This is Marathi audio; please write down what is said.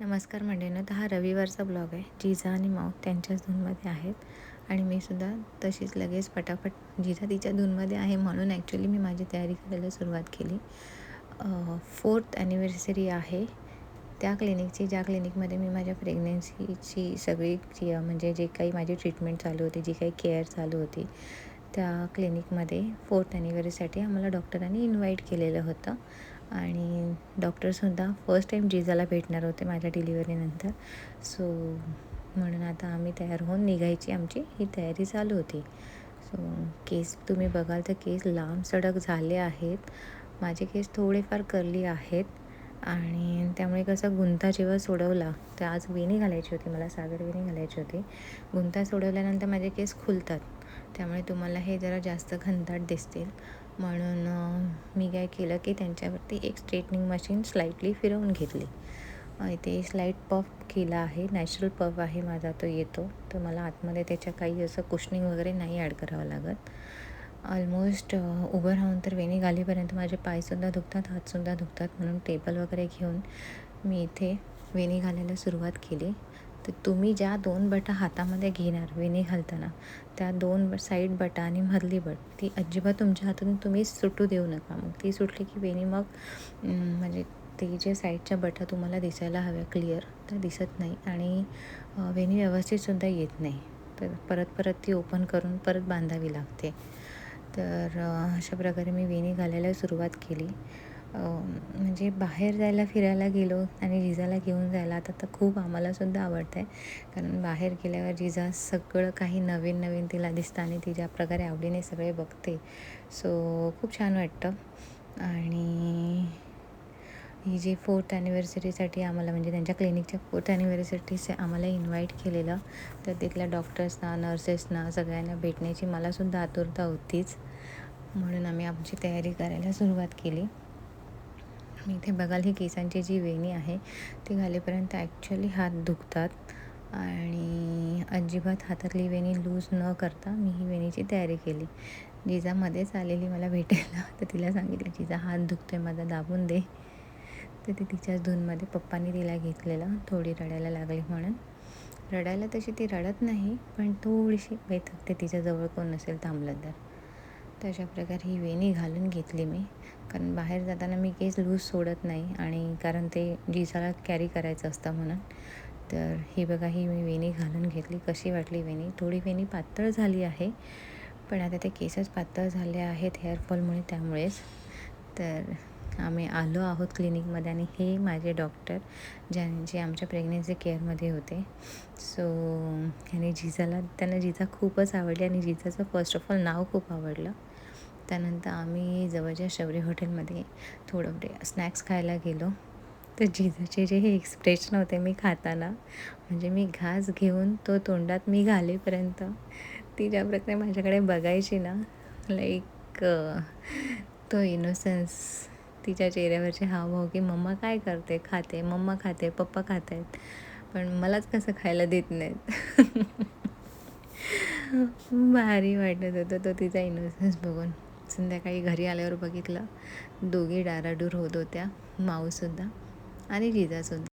नमस्कार मंडळींनो तर हा रविवारचा ब्लॉग आहे. जिजा आणि माऊ त्यांच्याच धूनमध्ये आहेत आणि मी सुद्धा तशीच लगेच पटापट जिजा तिच्या धूनमध्ये आहे म्हणून ॲक्च्युली मी माझी तयारी करायला सुरुवात केली. फोर्थ ॲनिव्हर्सरी आहे. त्या क्लिनिकची ज्या क्लिनिकमध्ये मी माझ्या प्रेग्नेन्सीची सगळी जी म्हणजे जे काही माझी ट्रीटमेंट चालू होती जी काही केअर चालू होती त्या क्लिनिकमध्ये फोर्थ ॲनिव्हर्सरीसाठी आम्हाला डॉक्टरांनी इन्व्हाइट केलेलं होतं. आणि डॉक्टरसुद्धा फर्स्ट टाईम जिजाला भेटणार होते माझ्या डिलिव्हरीनंतर सो म्हणून आता आम्ही तयार होऊन निघायची. आमची ही तयारी चालू होती. सो केस तुम्ही बघाल तर केस लांब सडक झाले आहेत. माझे केस थोडेफार करली आहेत. आणि त्यामुळे कसं गुंता जेव्हा सोडवला तर आज वेणी घालायची होती मला सागर वेणी घालायची होती. गुंता सोडवल्यानंतर माझे केस खुलतात. त्यामुळे तुम्हाला हे जरा जास्त घनदाट दिसतील. म्हणून मी काय केलं की त्यांच्यावरती एक स्ट्रेटनिंग मशीन स्लाईटली फिरवून घेतली. इथे स्लाईट पफ केला आहे नॅचरल पफ आहे माझा तो येतो. तर मला आतमध्ये त्याच्या काही असं कुशनिंग वगैरे नाही ॲड करावं लागत. ऑलमोस्ट उभं राहून तर वेणी घालीपर्यंत माझे पायसुद्धा दुखतात हातसुद्धा दुखतात म्हणून टेबल वगैरे घेऊन मी इथे वेणी घालायला सुरुवात केली. तर तुम्ही ज्या दोन बटा हातामध्ये घेणार वेणी घालताना त्या दोन साईड बटा आणि मधली बट ती अजिबात तुमच्या हातून तुम्ही सुटू देऊ नका. मग ती सुटली की वेणी मग म्हणजे ते जे साईडच्या बटा तुम्हाला दिसायला हव्या क्लिअर त्या दिसत नाही आणि वेणी व्यवस्थितसुद्धा येत नाही. तर परत परत ती ओपन करून परत बांधावी लागते. तर अशा प्रकारे मी वेणी घालायला सुरुवात केली. म्हणजे बाहेर जायला फिरायला गेलो आणि जिजाला घेऊन जायला आता तर खूप आम्हालासुद्धा आवडतं आहे कारण बाहेर गेल्यावर जिजा सगळं काही नवीन नवीन तिला दिसतं आणि ती ज्या प्रकारे आवडीने सगळे बघते. सो खूप छान वाटतं. आणि ही जी फोर्थ ॲनिव्हर्सरीसाठी आम्हाला म्हणजे त्यांच्या क्लिनिकच्या फोर्थ ॲनिव्हर्सरीसाठी आम्हाला इन्व्हाइट केलेलं तर तिथल्या डॉक्टर्सना नर्सेसना सगळ्यांना भेटण्याची मलासुद्धा आतुरता होतीच. म्हणून आम्ही आमची तयारी करायला सुरुवात केली. मी इथे बघाल ही केसांची जी वेणी आहे ती घालेपर्यंत ॲक्च्युली हात दुखतात आणि अजिबात हातातली वेणी लूज न करता मी ही वेणीची तयारी केली. जिजामध्येच आलेली मला भेटायला तर तिला सांगितलं जिजा हात दुखतोय माझा दाबून दे. तर ती तिच्याच धूनमध्ये पप्पांनी तिला घेतलेलं थोडी रडायला लागली म्हणून. रडायला तशी ती रडत नाही पण थोडीशी वैथकते तिच्याजवळ कोण नसेल थांबलं तर. तर अशा प्रकारे ही वेणी घालून घेतली मी. कारण बाहेर जाताना मी केस लूज सोडत नाही आणि कारण ते जिजाला कॅरी करायचं असतं म्हणून. तर ही बघा ही मी वेणी घालून घेतली. कशी वाटली वेणी? थोडी वेणी पातळ झाली आहे. पण आता ते केसच पातळ झाले आहेत हेअरफॉलमुळे त्यामुळेच. तर आम्ही आलो आहोत क्लिनिकमध्ये आणि हे माझे डॉक्टर ज्यांचे आमच्या प्रेग्नेन्सी केअरमध्ये होते. सो आणि जिजाला त्यांना जिजा खूपच आवडली आणि जिजाचं फर्स्ट ऑफ ऑल नाव खूप आवडलं. त्यानंतर आम्ही जवळच्या शौर्य हॉटेलमध्ये थोडं म्हणजे स्नॅक्स खायला गेलो. तर जिजाचे जे हे एक्सप्रेशन होते मी खाताना म्हणजे मी घास घेऊन तो तोंडात मी घालेपर्यंत ती ज्या प्रकारे माझ्याकडे बघायची ना लाईक तो इनोसन्स तिच्या चेहऱ्यावरचे हावभाव की मम्मा काय करते खाते मम्मा खाते पप्पा खात आहेत पण मलाच कसं खायला देत नाहीत. भारी वाटत होतं तो तिचा इनोसन्स बघून. संध्याकाळी घरी आल्यावर बघितलं. दोघी डाराडूर होत होत्या. माऊसुद्धा आणि जिजासुद्धा.